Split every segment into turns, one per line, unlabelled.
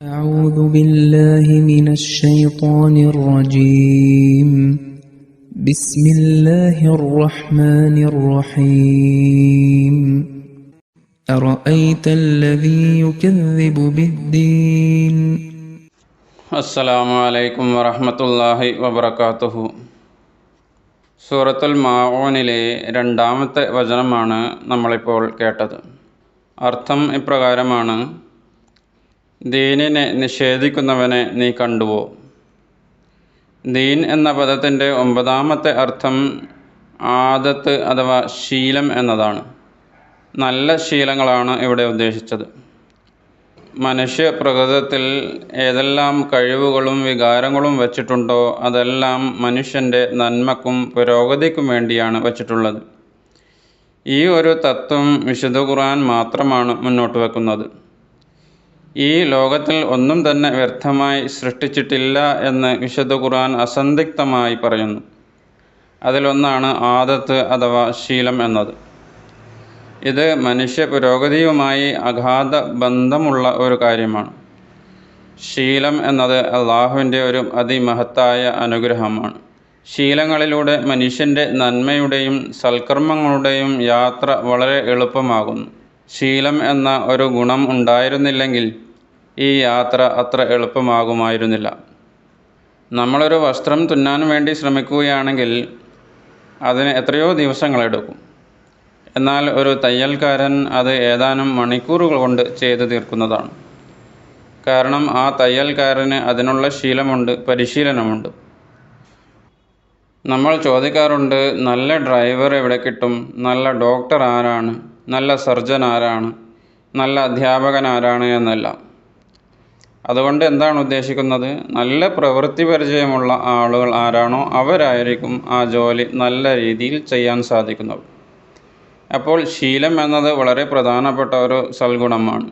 أعوذ بالله من الشيطان الرجيم بسم الله الرحمن الرحيم أرأيت الذي يكذب بالدين
അസ്സലാമു അലൈക്കും വറഹമത്തല്ലാഹി വബർക്കാത്തുഹു സൂറത്തുൽ മാഊനിലെ രണ്ടാമത്തെ വചനമാണ് നമ്മളിപ്പോൾ കേട്ടത് അർത്ഥം ഇപ്രകാരമാണ് ദീനിനെ നിഷേധിക്കുന്നവനെ നീ കണ്ടുവോ? ദീൻ എന്ന പദത്തിന്റെ ഒമ്പതാമത്തെ അർത്ഥം ആദത്ത് അഥവാ ശീലം എന്നതാണ്. നല്ല ശീലങ്ങളാണ് ഇവിടെ ഉദ്ദേശിച്ചത്. മനുഷ്യ പ്രകൃതത്തിൽ ഏതെല്ലാം കഴിവുകളും വികാരങ്ങളും വച്ചിട്ടുണ്ടോ അതെല്ലാം മനുഷ്യന്റെ നന്മക്കും പുരോഗതിക്കും വേണ്ടിയാണ് വച്ചിട്ടുള്ളത്. ഈ ഒരു തത്വം വിശുദ്ധ ഖുർആൻ മാത്രമാണ് മുന്നോട്ട് വെക്കുന്നത്. ഈ ലോകത്തിൽ ഒന്നും തന്നെ വ്യർത്ഥമായി സൃഷ്ടിച്ചിട്ടില്ല എന്ന് വിശുദ്ധ ഖുർആൻ അസന്ധിഗ്ധമായി പറയുന്നു. അതിലൊന്നാണ് ആദത്ത് അഥവാ ശീലം എന്നത്. ഇത് മനുഷ്യ പുരോഗതിയുമായി അഗാധ ബന്ധമുള്ള ഒരു കാര്യമാണ്. ശീലം എന്നത് അള്ളാഹുവിന്റെ ഒരു അതിമഹത്തായ അനുഗ്രഹമാണ്. ശീലങ്ങളിലൂടെ മനുഷ്യന്റെ നന്മയുടെയും സൽക്കർമ്മങ്ങളുടെയും യാത്ര വളരെ എളുപ്പമാകുന്നു. ശീലം എന്ന ഒരു ഗുണം ഉണ്ടായിരുന്നില്ലെങ്കിൽ ഈ യാത്ര അത്ര എളുപ്പമാകുമായിരുന്നില്ല. നമ്മളൊരു വസ്ത്രം തുന്നാൻ വേണ്ടി ശ്രമിക്കുകയാണെങ്കിൽ അതിന് എത്രയോ ദിവസങ്ങളെടുക്കും എന്നാൽ ഒരു തയ്യൽക്കാരൻ അത് ഏതാനും മണിക്കൂറുകൾ കൊണ്ട് ചെയ്തു തീർക്കുന്നതാണ്. കാരണം ആ തയ്യൽക്കാരന് അതിനുള്ള ശീലമുണ്ട് പരിശീലനമുണ്ട്. നമ്മൾ ചോദിക്കാറുണ്ട് നല്ല ഡ്രൈവർ എവിടെ കിട്ടും നല്ല ഡോക്ടർ ആരാണ്? നല്ല സർജൻ ആരാണ്? നല്ല അധ്യാപകൻ ആരാണ് എന്നെല്ലാം. അതുകൊണ്ട് എന്താണ് ഉദ്ദേശിക്കുന്നത്? നല്ല പ്രവൃത്തി പരിചയമുള്ള ആളുകൾ ആരാണോ അവരായിരിക്കും ആ ജോലി നല്ല രീതിയിൽ ചെയ്യാൻ സാധിക്കുന്നത്. അപ്പോൾ ശീലം എന്നത് വളരെ പ്രധാനപ്പെട്ട ഒരു സൽഗുണമാണ്.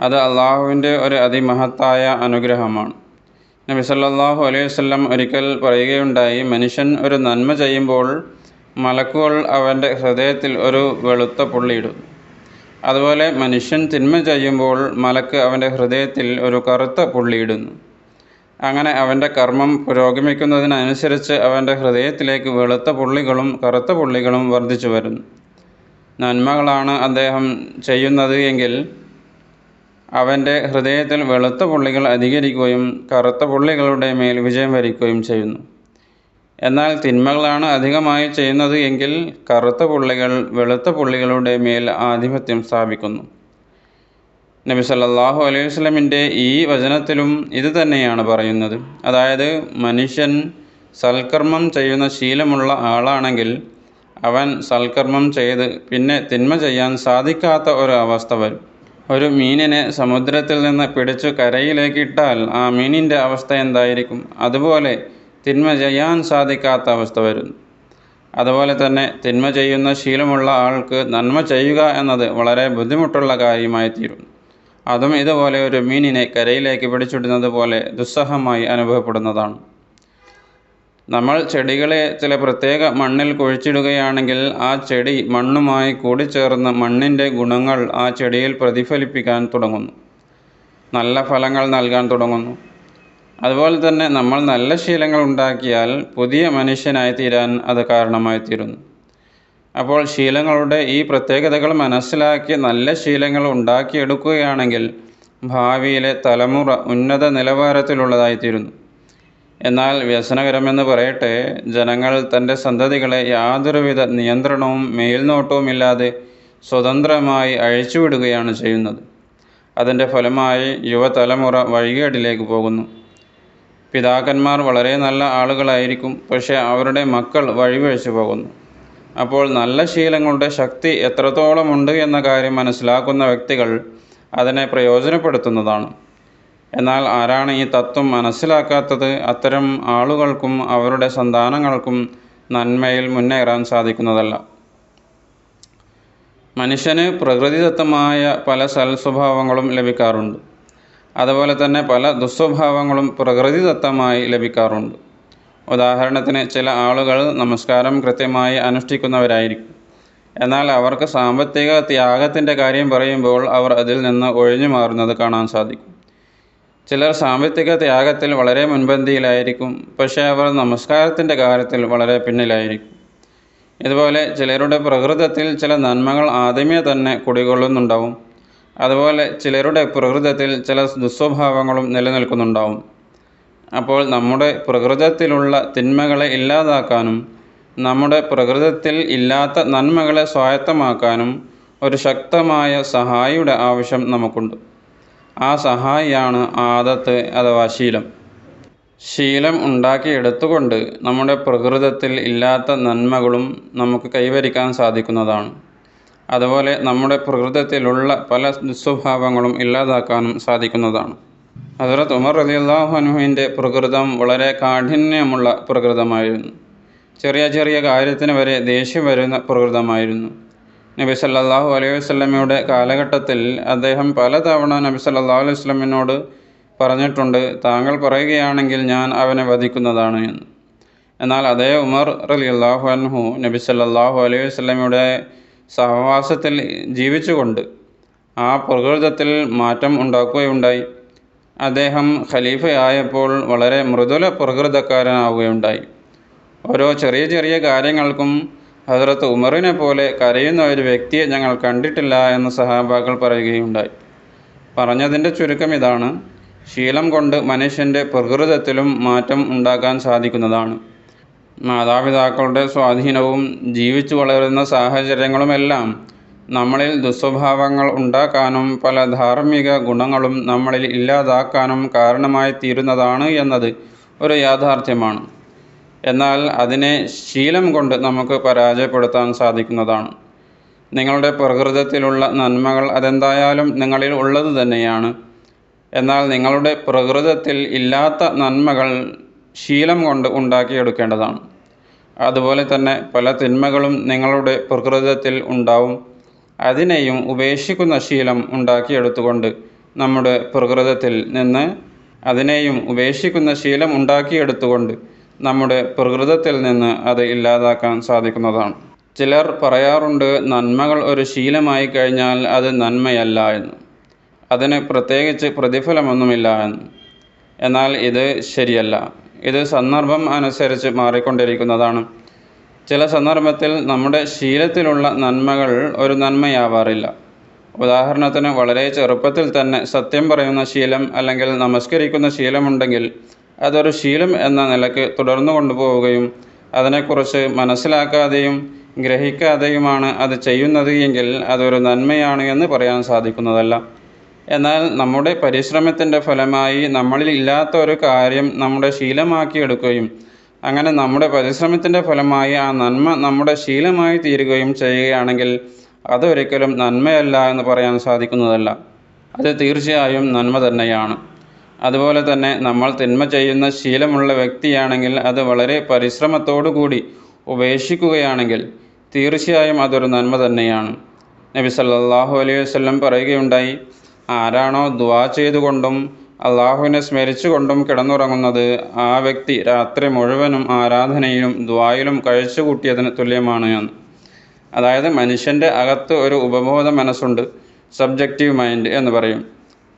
അത് അള്ളാഹുവിന്റെ ഒരു അതിമഹത്തായ അനുഗ്രഹമാണ്. നബി സല്ലല്ലാഹു അലൈഹി വസല്ലം ഒരിക്കൽ പറയുകയുണ്ടായി മനുഷ്യൻ ഒരു നന്മ ചെയ്യുമ്പോൾ മലക്കുകൾ അവന്റെ ഹൃദയത്തിൽ ഒരു വെളുത്ത പുള്ളിയിടും അതുപോലെ മനുഷ്യൻ തിന്മ ചെയ്യുമ്പോൾ മലക്ക് അവന്റെ ഹൃദയത്തിൽ ഒരു കറുത്ത പുള്ളിയിടുന്നു അങ്ങനെ അവന്റെ കർമ്മം പുരോഗമിക്കുന്നതിനനുസരിച്ച് അവന്റെ ഹൃദയത്തിലേക്ക് വെളുത്ത പുള്ളികളും കറുത്ത പുള്ളികളും വർദ്ധിച്ചു വരുന്നു. നന്മകളാണ് അദ്ദേഹം ചെയ്യുന്നത് എങ്കിൽ അവന്റെ ഹൃദയത്തിൽ വെളുത്ത പുള്ളികൾ അധികരിക്കുകയും കറുത്ത പുള്ളികളുടെ മേൽ വിജയം വരിക്കുകയും ചെയ്യുന്നു. എന്നാൽ തിന്മകളാണ് അധികമായി ചെയ്യുന്നത് എങ്കിൽ കറുത്ത പുള്ളികൾ വെളുത്ത പുള്ളികളുടെ മേൽ ആധിപത്യം സ്ഥാപിക്കുന്നു. നബി സല്ലാഹു അലൈഹി വസ്ലമിന്റെ ഈ വചനത്തിലും ഇത് തന്നെയാണ് പറയുന്നത്. അതായത് മനുഷ്യൻ സൽക്കർമ്മം ചെയ്യുന്ന ശീലമുള്ള ആളാണെങ്കിൽ അവൻ സൽക്കർമ്മം ചെയ്ത് പിന്നെ തിന്മ ചെയ്യാൻ സാധിക്കാത്ത ഒരു അവസ്ഥ വരും. ഒരു മീനിനെ സമുദ്രത്തിൽ നിന്ന് പിടിച്ചു കരയിലേക്ക് ഇട്ടാൽ ആ മീനിന്റെ അവസ്ഥ എന്തായിരിക്കും? അതുപോലെ തിന്മ ചെയ്യാൻ സാധിക്കാത്ത അവസ്ഥ വരുന്നു. അതുപോലെ തന്നെ തിന്മ ചെയ്യുന്ന ശീലമുള്ള ആൾക്ക് നന്മ ചെയ്യുക എന്നത് വളരെ ബുദ്ധിമുട്ടുള്ള കാര്യമായി തീരുന്നു അതും ഇതുപോലെ ഒരു മീനിനെ കരയിലേക്ക് പിടിച്ചിടുന്നത് പോലെ ദുസ്സഹമായി അനുഭവപ്പെടുന്നതാണ്. നമ്മൾ ചെടികളെ ചില പ്രത്യേക മണ്ണിൽ കുഴിച്ചിടുകയാണെങ്കിൽ ആ ചെടി മണ്ണുമായി കൂടിച്ചേർന്ന് മണ്ണിന്റെ ഗുണങ്ങൾ ആ ചെടിയിൽ പ്രതിഫലിപ്പിക്കാൻ തുടങ്ങുന്നു. നല്ല ഫലങ്ങൾ നൽകാൻ തുടങ്ങുന്നു. അതുപോലെ തന്നെ നമ്മൾ നല്ല ശീലങ്ങൾ ഉണ്ടാക്കിയാൽ പുതിയ മനുഷ്യനായി തീരാൻ അത് കാരണമായി തീരുന്നു. അപ്പോൾ ശീലങ്ങളുടെ ഈ പ്രത്യേകതകൾ മനസ്സിലാക്കി നല്ല ശീലങ്ങൾ ഉണ്ടാക്കിയെടുക്കുകയാണെങ്കിൽ ഭാവിയിലെ തലമുറ ഉന്നത നിലവാരത്തിലുള്ളതായിത്തീരുന്നു എന്നാൽ വ്യസനകരമെന്ന് പറയട്ടെ ജനങ്ങൾ തന്റെ സന്തതികളെ യാതൊരുവിധ നിയന്ത്രണവും മേൽനോട്ടവും ഇല്ലാതെ സ്വതന്ത്രമായി അഴിച്ചുവിടുകയാണ് ചെയ്യുന്നത്. അതിന്റെ ഫലമായി യുവതലമുറ വഴികേടിലേക്ക് പോകുന്നു. പിതാക്കന്മാർ വളരെ നല്ല ആളുകളായിരിക്കും പക്ഷേ അവരുടെ മക്കൾ വഴിവഴിച്ചു പോകുന്നു. അപ്പോൾ നല്ല ശീലങ്ങളുടെ ശക്തി എത്രത്തോളമുണ്ട് എന്ന കാര്യം മനസ്സിലാക്കുന്ന വ്യക്തികൾ അതിനെ പ്രയോജനപ്പെടുത്തുന്നതാണ്. എന്നാൽ ആരാണ് ഈ തത്വം മനസ്സിലാക്കാത്തത്? അത്തരം ആളുകൾക്കും അവരുടെ സന്താനങ്ങൾക്കും നന്മയിൽ മുന്നേറാൻ സാധിക്കുന്നതല്ല. മനുഷ്യന് പ്രകൃതിദത്തമായ പല സൽസ്വഭാവങ്ങളും ലഭിക്കാറുണ്ട്. അതുപോലെ തന്നെ പല ദുസ്വഭാവങ്ങളും പ്രകൃതിദത്തമായി ലഭിക്കാറുണ്ട്. ഉദാഹരണത്തിന് ചില ആളുകൾ നമസ്കാരം കൃത്യമായി അനുഷ്ഠിക്കുന്നവരായിരിക്കും. എന്നാൽ അവർക്ക് സാമ്പത്തിക ത്യാഗത്തിന്റെ കാര്യം പറയുമ്പോൾ അവർ അതിൽ നിന്ന് ഒഴിഞ്ഞു മാറുന്നത് കാണാൻ സാധിക്കും. ചിലർ സാമ്പത്തിക ത്യാഗത്തിൽ വളരെ മുൻപന്തിയിലായിരിക്കും പക്ഷേ അവർ നമസ്കാരത്തിന്റെ കാര്യത്തിൽ വളരെ പിന്നിലായിരിക്കും. ഇതുപോലെ ചിലരുടെ പ്രകൃതത്തിൽ ചില നന്മകൾ ആദ്യമേ തന്നെ കുടികൊള്ളുന്നുണ്ടാവും. അതുപോലെ ചിലരുടെ പ്രകൃതത്തിൽ ചില ദുസ്വഭാവങ്ങളും നിലനിൽക്കുന്നുണ്ടാവും. അപ്പോൾ നമ്മുടെ പ്രകൃതത്തിലുള്ള തിന്മകളെ ഇല്ലാതാക്കാനും നമ്മുടെ പ്രകൃതത്തിൽ ഇല്ലാത്ത നന്മകളെ സ്വായത്തമാക്കാനും ഒരു ശക്തമായ സഹായിയുടെ ആവശ്യം നമുക്കുണ്ട്. ആ സഹായിയാണ് ആദത്ത് അഥവാ ശീലം. ശീലം ഉണ്ടാക്കിയെടുത്തുകൊണ്ട് നമ്മുടെ പ്രകൃതത്തിൽ ഇല്ലാത്ത നന്മകളും നമുക്ക് കൈവരിക്കാൻ സാധിക്കുന്നതാണ്. അതുപോലെ നമ്മുടെ പ്രകൃതത്തിലുള്ള പല ദുസ്വഭാവങ്ങളും ഇല്ലാതാക്കാനും സാധിക്കുന്നതാണ്. ഹസരത്ത് ഉമർ അലി അള്ളാഹുഹുവിന്റെ പ്രകൃതം വളരെ കാഠിന്യമുള്ള പ്രകൃതമായിരുന്നു. ചെറിയ ചെറിയ കാര്യത്തിന് വരെ ദേഷ്യം വരുന്ന പ്രകൃതമായിരുന്നു. നബി സല്ലാഹു അലൈഹി വസല്ലമയുടെ കാലഘട്ടത്തിൽ അദ്ദേഹം പലതവണ നബി സല്ലല്ലാഹു അലൈഹി വസ്ലമിനോട് പറഞ്ഞിട്ടുണ്ട് താങ്കൾ പറയുകയാണെങ്കിൽ ഞാൻ അവനെ വധിക്കുന്നതാണ് എന്ന്. എന്നാൽ അതേ ഉമർ അള്ളാഹു അൻഹു നബി സല്ലാഹു അലൈഹി വസല്ലമയുടെ സഹവാസത്തിൽ ജീവിച്ചുകൊണ്ട് ആ പ്രകൃതത്തിൽ മാറ്റം ഉണ്ടാക്കുകയുണ്ടായി. അദ്ദേഹം ഖലീഫയായപ്പോൾ വളരെ മൃദുല പ്രകൃതക്കാരനാവുകയുണ്ടായി. ഓരോ ചെറിയ ചെറിയ കാര്യങ്ങൾക്കും ഹസരത്ത് ഉമറിനെ പോലെ കരയുന്ന ഒരു വ്യക്തിയെ ഞങ്ങൾ കണ്ടിട്ടില്ല എന്ന് സഹാബാക്കൾ പറയുകയുണ്ടായി. പറഞ്ഞതിന്റെ ചുരുക്കം ഇതാണ്. ശീലം കൊണ്ട് മനുഷ്യന്റെ പ്രകൃതത്തിലും മാറ്റം ഉണ്ടാക്കാൻ സാധിക്കുന്നതാണ്. മാതാപിതാക്കളുടെ സ്വാധീനവും ജീവിച്ചു വളരുന്ന സാഹചര്യങ്ങളുമെല്ലാം നമ്മളിൽ ദുസ്വഭാവങ്ങൾ ഉണ്ടാക്കാനും പല ധാർമ്മിക ഗുണങ്ങളും നമ്മളിൽ ഇല്ലാതാക്കാനും കാരണമായി തീരുന്നതാണ് എന്നത് ഒരു യാഥാർത്ഥ്യമാണ്. എന്നാൽ അതിനെ ശീലം കൊണ്ട് നമുക്ക് പരാജയപ്പെടുത്താൻ സാധിക്കുന്നതാണ്. നിങ്ങളുടെ പ്രകൃതത്തിലുള്ള നന്മകൾ അതെന്തായാലും നിങ്ങളിൽ ഉള്ളത് തന്നെയാണ്. എന്നാൽ നിങ്ങളുടെ പ്രകൃതത്തിൽ ഇല്ലാത്ത നന്മകൾ ശീലം കൊണ്ട് ഉണ്ടാക്കിയെടുക്കേണ്ടതാണ്. അതുപോലെ തന്നെ പല തിന്മകളും നിങ്ങളുടെ പ്രകൃതത്തിൽ ഉണ്ടാവും. അതിനെയും ഉപേക്ഷിക്കുന്ന ശീലം ഉണ്ടാക്കിയെടുത്തുകൊണ്ട് നമ്മുടെ പ്രകൃതത്തിൽ നിന്ന് അതിനെയും ഉപേക്ഷിക്കുന്ന ശീലം ഉണ്ടാക്കിയെടുത്തുകൊണ്ട് നമ്മുടെ പ്രകൃതത്തിൽ നിന്ന് അത് ഇല്ലാതാക്കാൻ സാധിക്കുന്നതാണ്. ചിലർ പറയാറുണ്ട് നന്മകൾ ഒരു ശീലമായി കഴിഞ്ഞാൽ അത് നന്മയല്ല എന്ന്. അതിന് പ്രത്യേകിച്ച് പ്രതിഫലമൊന്നുമില്ല എന്ന്. എന്നാൽ ഇത് ശരിയല്ല. ഇത് സന്ദർഭം അനുസരിച്ച് മാറിക്കൊണ്ടിരിക്കുന്നതാണ്. ചില സന്ദർഭത്തിൽ നമ്മുടെ ശീലത്തിലുള്ള നന്മകൾ ഒരു നന്മയാവാറില്ല. ഉദാഹരണത്തിന് വളരെ ചെറുപ്പത്തിൽ തന്നെ സത്യം പറയുന്ന ശീലം അല്ലെങ്കിൽ നമസ്കരിക്കുന്ന ശീലമുണ്ടെങ്കിൽ അതൊരു ശീലം എന്ന നിലയ്ക്ക് തുടർന്നു കൊണ്ടുപോവുകയും അതിനെക്കുറിച്ച് മനസ്സിലാക്കാതെയും ഗ്രഹിക്കാതെയുമാണ് അത് ചെയ്യുന്നത് എങ്കിൽ അതൊരു നന്മയാണ് എന്ന് പറയാൻ സാധിക്കുന്നതല്ല. എന്നാൽ നമ്മുടെ പരിശ്രമത്തിന്റെ ഫലമായി നമ്മളിൽ ഇല്ലാത്ത ഒരു കാര്യം നമ്മുടെ ശീലമാക്കിയെടുക്കുകയും അങ്ങനെ നമ്മുടെ പരിശ്രമത്തിന്റെ ഫലമായി ആ നന്മ നമ്മുടെ ശീലമായി തീരുകയും ചെയ്യുകയാണെങ്കിൽ അതൊരിക്കലും നന്മയല്ല എന്ന് പറയാൻ സാധിക്കുന്നതല്ല. അത് തീർച്ചയായും നന്മ തന്നെയാണ്. അതുപോലെ തന്നെ നമ്മൾ തിന്മ ചെയ്യുന്ന ശീലമുള്ള വ്യക്തിയാണെങ്കിൽ അത് വളരെ പരിശ്രമത്തോടു കൂടി ഉപേക്ഷിക്കുകയാണെങ്കിൽ തീർച്ചയായും അതൊരു നന്മ തന്നെയാണ്. നബി സല്ലല്ലാഹു അലൈഹി വസല്ലം പറയുകയുണ്ടായി ആരാണോ ദുആ ചെയ്തുകൊണ്ടും അള്ളാഹുവിനെ സ്മരിച്ചുകൊണ്ടും കിടന്നുറങ്ങുന്നത് ആ വ്യക്തി രാത്രി മുഴുവനും ആരാധനയിലും ദ്വായിലും കഴിച്ചുകൂട്ടിയതിന് തുല്യമാണ് എന്ന്. അതായത് മനുഷ്യന്റെ അകത്ത് ഒരു ഉപബോധ മനസ്സുണ്ട് സബ്ജക്റ്റീവ് മൈൻഡ് എന്ന് പറയും.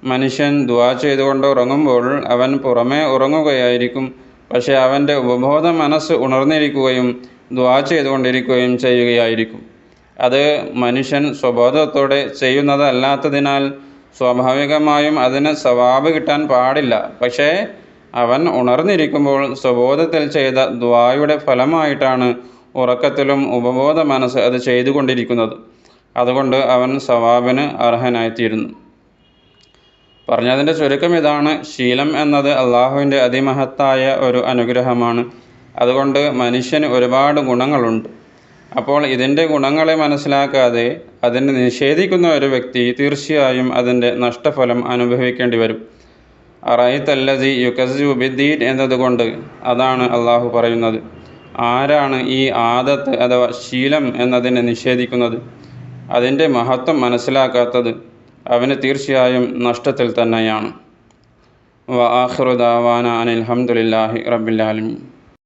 മനുഷ്യൻ ദ്വാ ചെയ്തുകൊണ്ട് ഉറങ്ങുമ്പോൾ അവൻ പുറമേ ഉറങ്ങുകയായിരിക്കും പക്ഷേ അവന്റെ ഉപബോധ മനസ്സ് ഉണർന്നിരിക്കുകയും ദ്വാ ചെയ്തുകൊണ്ടിരിക്കുകയും ചെയ്യുകയായിരിക്കും. അത് മനുഷ്യൻ സ്വബോധത്തോടെ ചെയ്യുന്നതല്ലാത്തതിനാൽ സ്വാഭാവികമായും അതിന് സവാബ് കിട്ടാൻ പാടില്ല. പക്ഷേ അവൻ ഉണർന്നിരിക്കുമ്പോൾ സ്വബോധത്തിൽ ചെയ്ത ദ്വായുടെ ഫലമായിട്ടാണ് ഉറക്കത്തിലും ഉപബോധ മനസ്സ് അത് ചെയ്തുകൊണ്ടിരിക്കുന്നത്. അതുകൊണ്ട് അവൻ സവാബിന് അർഹനായിത്തീരുന്നു. പറഞ്ഞതിന്റെ ചുരുക്കം ഇതാണ്. ശീലം എന്നത് അള്ളാഹുവിന്റെ അതിമഹത്തായ ഒരു അനുഗ്രഹമാണ്. അതുകൊണ്ട് മനുഷ്യന് ഒരുപാട് ഗുണങ്ങളുണ്ട്. അപ്പോൾ ഇതിന്റെ ഗുണങ്ങളെ മനസ്സിലാക്കാതെ അതിനെ നിഷേധിക്കുന്ന ഒരു വ്യക്തി തീർച്ചയായും അതിന്റെ നഷ്ടഫലം അനുഭവിക്കേണ്ടി വരും. അറൈത്തല്ലതി യുക്കസു ബിദ്ദീൻ എന്നതുകൊണ്ട് അതാണ് അള്ളാഹു പറയുന്നത്. ആരാണ് ഈ ആദത്ത് അഥവാ ശീലം എന്നതിനെ നിഷേധിക്കുന്നത്? അതിന്റെ മഹത്വം മനസ്സിലാക്കാത്തത് അവന് തീർച്ചയായും നഷ്ടത്തിൽ തന്നെയാണ്. വ ആഹ്റുദാവാന ദാവാന അനിൽ റബ്ബിൽ ആലമീൻ.